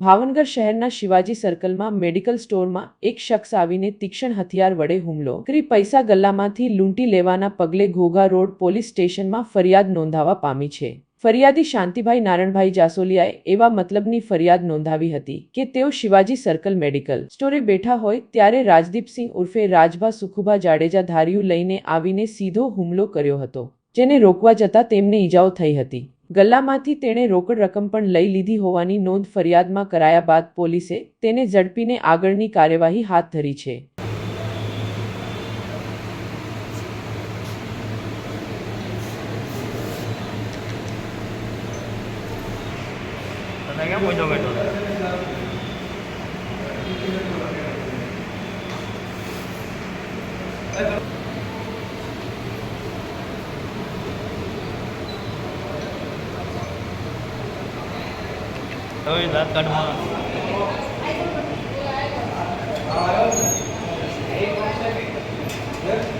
ભાવનગર શહેરના શિવાજી સર્કલમાં મેડિકલ સ્ટોરમાં એક શખ્સ આવીને તીક્ષ્ણ હથિયાર વડે હુમલો. કરી પૈસા ગલ્લામાંથી લૂંટી લેવાના પગલે ઘોઘા રોડ પોલીસ સ્ટેશનમાં ફરિયાદ નોંધાવા પામી છે. ફરિયાદી શાંતિભાઈ નારણભાઈ જાસોલિયાએ એવા મતલબની ફરિયાદ નોંધાવી હતી કે તેઓ શિવાજી સર્કલ મેડિકલ સ્ટોરે બેઠા હોય ત્યારે રાજદીપસિંહ ઉર્ફે રાજભા સુખુભા જાડેજા ધાર્યું લઈને આવીને સીધો હુમલો કર્યો હતો, જેને રોકવા જતાં તેમને ઈજાઓ થઈ હતી. ગલ્લામાંથી તેણે રોકડ રકમ પણ લઈ લીધી હોવાની નોંધ ફરિયાદમાં કરાયા બાદ પોલીસે તેને ઝડપીને આગળની કાર્યવાહી હાથ ધરી છે. Thank કેમ હવે લાકડમાં. Thank